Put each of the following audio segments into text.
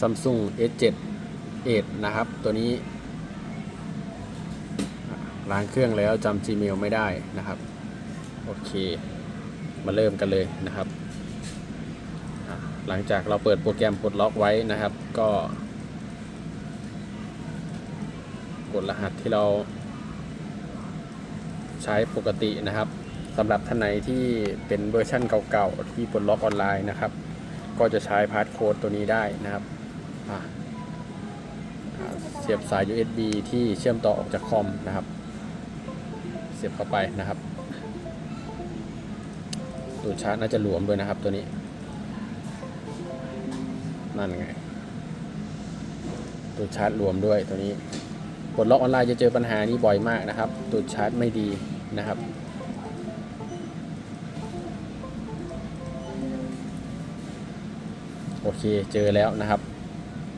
Samsung S7 8นะครับ ตัวนี้ล้างเครื่องแล้วจำ Gmail ไม่ได้นะครับ โอเค มาเริ่มกันเลยนะครับ หลังจากเราเปิดโปรแกรมปลดล็อกไว้นะครับ ก็ กดรหัสที่เราใช้ปกตินะครับสำหรับท่านไหนที่เป็นเวอร์ชั่นเก่าๆ ที่ปลดล็อกออนไลน์นะครับ ก็จะใช้พาสโค้ดตัวนี้ได้นะครับ เสียบสาย USB ที่เชื่อมต่อออกจากคอมนะครับ เสียบเข้าไปนะครับ ตัวชาร์จน่าจะหลวมด้วยนะครับตัวนี้ นั่นไง ตัวชาร์จรวมด้วยตัวนี้ปลดล็อกออนไลน์จะเจอปัญหานี้บ่อยมากนะครับ ตัวชาร์จไม่ดีนะครับโอเค เจอแล้วนะครับ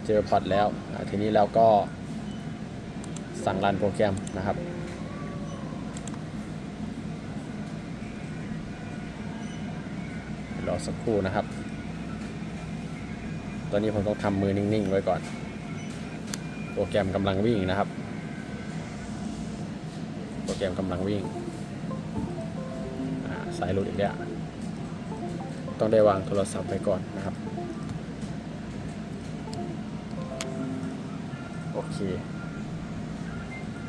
เจอพอร์ตแล้ว ทีนี้เราก็สั่งรันโปรแกรมนะครับรอสักครู่นะครับ ตอนนี้ผมต้องทำมือนิ่งๆ ไว้ก่อน โปรแกรมกำลังวิ่งนะครับ โปรแกรมกำลังวิ่งสายหลุดอีกแล้ว ต้องได้วางโทรศัพท์ไปก่อนนะครับ เค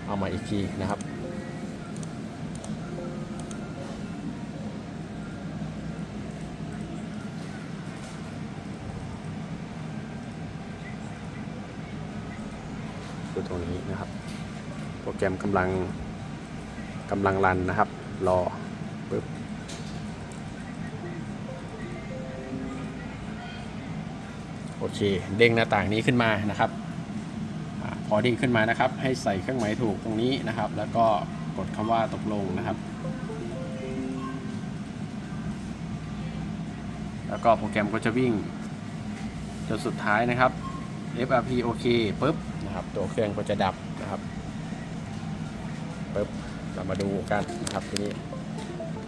เอามาอีกทีนะครับคือตรงนี้นะครับ โปรแกรมกำลังกำลังรันนะครับ รอปึ๊บโอเค เด้งหน้าต่างนี้ขึ้นมานะครับ พอเด้งขึ้นมานะครับ ให้ใส่เครื่องหมายถูกตรงนี้นะครับ แล้วก็กดคำว่าตกลงนะครับ แล้วก็โปรแกรมก็จะวิ่งจนสุดท้ายนะครับ FRP โอเคปุ๊บนะครับ ตัวเครื่องก็จะดับนะครับปุ๊บเรามาดูกันนะครับทีนี้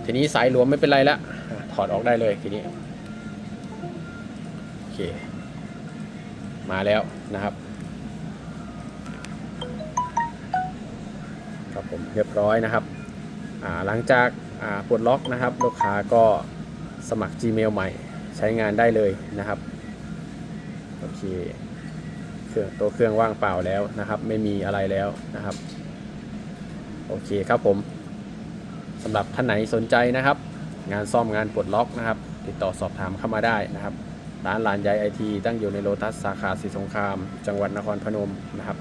ทีนี้สายหลวมไม่เป็นไรละถอดออกได้เลยทีนี้ โอเค มาแล้วนะครับ ครับผมเรียบร้อยนะครับหลังจากาปลดล็อกนะครับ ลูกค้าก็สมัคร Gmail ใหม่ใช้งานได้เลยนะครับโอเคเครื่องตัวเครื่องว่างเปล่าแล้วนะครับ ไม่มีอะไรแล้วนะครับโอเคครับผมสำหรับท่านไหนสนใจนะครับ งานซ่อมงานปลดล็อกนะครับ ติดต่อสอบถามเข้ามาได้นะครับร้านลานใหญ่ไอทีตั้งอยู่ในโลตัสสาขาสีสงคราม จังหวัดนครพนมนะครับ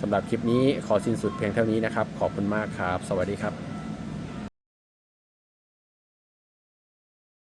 สำหรับคลิปนี้ขอสิ้นสุดเพียงเท่านี้นะครับ ขอบคุณมากครับ สวัสดีครับ